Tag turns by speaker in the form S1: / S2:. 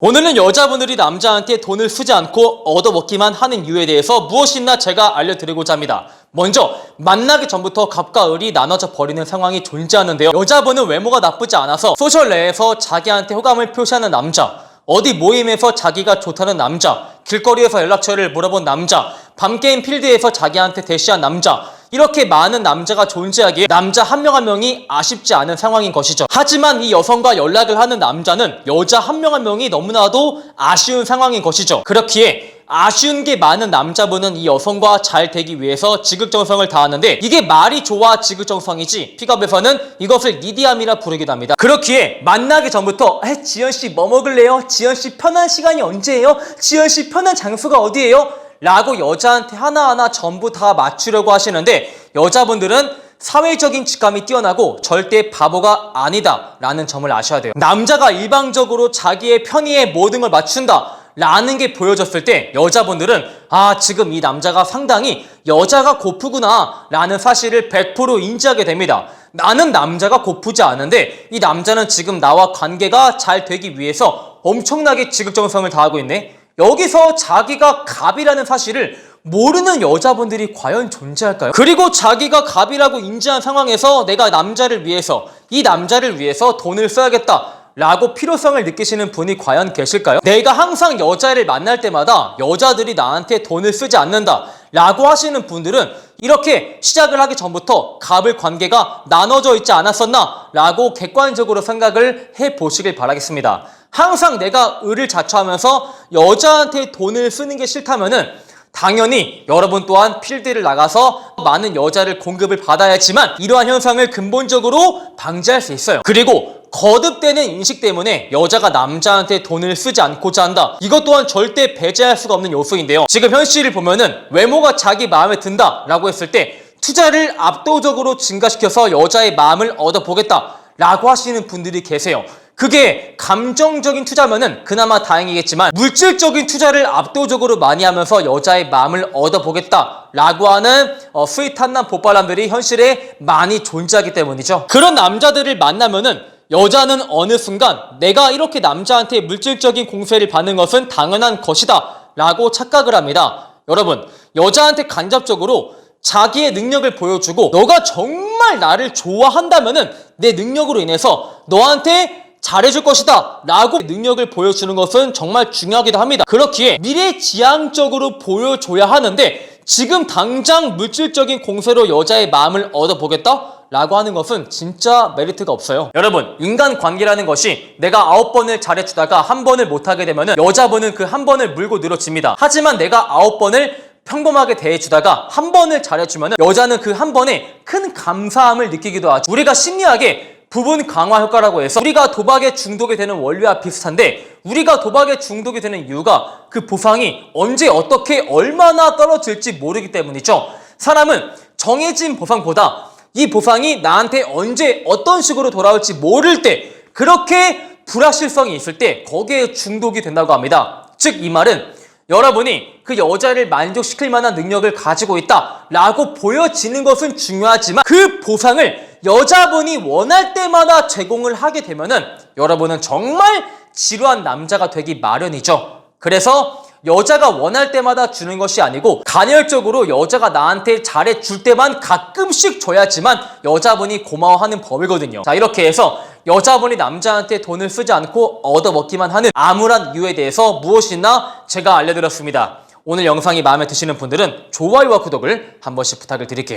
S1: 오늘은 여자분들이 남자한테 돈을 쓰지 않고 얻어먹기만 하는 이유에 대해서 무엇이나 제가 알려드리고자 합니다. 먼저 만나기 전부터 갑과 을이 나눠져 버리는 상황이 존재하는데요. 여자분은 외모가 나쁘지 않아서 소셜 내에서 자기한테 호감을 표시하는 남자 어디 모임에서 자기가 좋다는 남자, 길거리에서 연락처를 물어본 남자, 밤게임 필드에서 자기한테 대시한 남자, 이렇게 많은 남자가 존재하기에 남자 한 명 한 명이 아쉽지 않은 상황인 것이죠. 하지만 이 여성과 연락을 하는 남자는 여자 한 명 한 명이 너무나도 아쉬운 상황인 것이죠. 그렇기에 아쉬운 게 많은 남자분은 이 여성과 잘 되기 위해서 지극정성을 다하는데 이게 말이 좋아 지극정성이지 픽업에서는 이것을 니디함이라 부르기도 합니다. 그렇기에 만나기 전부터 에 지연 씨 뭐 먹을래요? 지연 씨 편한 시간이 언제예요? 지연 씨 편한 장소가 어디예요? 라고 여자한테 하나하나 전부 다 맞추려고 하시는데 여자분들은 사회적인 직감이 뛰어나고 절대 바보가 아니다 라는 점을 아셔야 돼요. 남자가 일방적으로 자기의 편의에 모든 걸 맞춘다 라는 게 보여졌을 때 여자분들은 아 지금 이 남자가 상당히 여자가 고프구나 라는 사실을 100% 인지하게 됩니다. 나는 남자가 고프지 않은데 이 남자는 지금 나와 관계가 잘 되기 위해서 엄청나게 지극정성을 다하고 있네. 여기서 자기가 갑이라는 사실을 모르는 여자분들이 과연 존재할까요? 그리고 자기가 갑이라고 인지한 상황에서 내가 남자를 위해서 이 남자를 위해서 돈을 써야겠다. 라고 필요성을 느끼시는 분이 과연 계실까요? 내가 항상 여자를 만날 때마다 여자들이 나한테 돈을 쓰지 않는다 라고 하시는 분들은 이렇게 시작을 하기 전부터 갑을 관계가 나눠져 있지 않았었나 라고 객관적으로 생각을 해 보시길 바라겠습니다. 항상 내가 을을 자처하면서 여자한테 돈을 쓰는 게 싫다면은 당연히 여러분 또한 필드를 나가서 많은 여자를 공급을 받아야지만 이러한 현상을 근본적으로 방지할 수 있어요. 그리고 거듭되는 인식 때문에 여자가 남자한테 돈을 쓰지 않고자 한다. 이것 또한 절대 배제할 수가 없는 요소인데요. 지금 현 씨를 보면은 외모가 자기 마음에 든다라고 했을 때 투자를 압도적으로 증가시켜서 여자의 마음을 얻어보겠다. 라고 하시는 분들이 계세요. 그게 감정적인 투자면은 그나마 다행이겠지만 물질적인 투자를 압도적으로 많이 하면서 여자의 마음을 얻어보겠다 라고 하는 어, 스윗한 보빨람들이 현실에 많이 존재하기 때문이죠. 그런 남자들을 만나면은 여자는 어느 순간 내가 이렇게 남자한테 물질적인 공세를 받는 것은 당연한 것이다 라고 착각을 합니다. 여러분, 여자한테 간접적으로 자기의 능력을 보여주고 너가 정말 나를 좋아한다면 은 내 능력으로 인해서 너한테 잘해줄 것이다 라고 능력을 보여주는 것은 정말 중요하기도 합니다. 그렇기에 미래지향적으로 보여줘야 하는데 지금 당장 물질적인 공세로 여자의 마음을 얻어보겠다? 라고 하는 것은 진짜 메리트가 없어요. 여러분, 인간 관계라는 것이 내가 아홉 번을 잘해주다가 한 번을 못하게 되면 여자분은 그 한 번을 물고 늘어집니다. 하지만 내가 아홉 번을 평범하게 대해주다가 한 번을 잘해주면 여자는 그 한 번에 큰 감사함을 느끼기도 하죠. 우리가 심리학에 부분 강화 효과라고 해서 우리가 도박에 중독이 되는 원리와 비슷한데 우리가 도박에 중독이 되는 이유가 그 보상이 언제 어떻게 얼마나 떨어질지 모르기 때문이죠. 사람은 정해진 보상보다 이 보상이 나한테 언제 어떤 식으로 돌아올지 모를 때 그렇게 불확실성이 있을 때 거기에 중독이 된다고 합니다. 즉 이 말은 여러분이 그 여자를 만족시킬 만한 능력을 가지고 있다 라고 보여지는 것은 중요하지만 그 보상을 여자분이 원할 때마다 제공을 하게 되면은 여러분은 정말 지루한 남자가 되기 마련이죠. 그래서 여자가 원할 때마다 주는 것이 아니고 간헐적으로 여자가 나한테 잘해 줄 때만 가끔씩 줘야지만 여자분이 고마워하는 법이거든요. 자, 이렇게 해서 여자분이 남자한테 돈을 쓰지 않고 얻어먹기만 하는 암울한 이유에 대해서 무엇이나 제가 알려드렸습니다. 오늘 영상이 마음에 드시는 분들은 좋아요와 구독을 한 번씩 부탁을 드릴게요.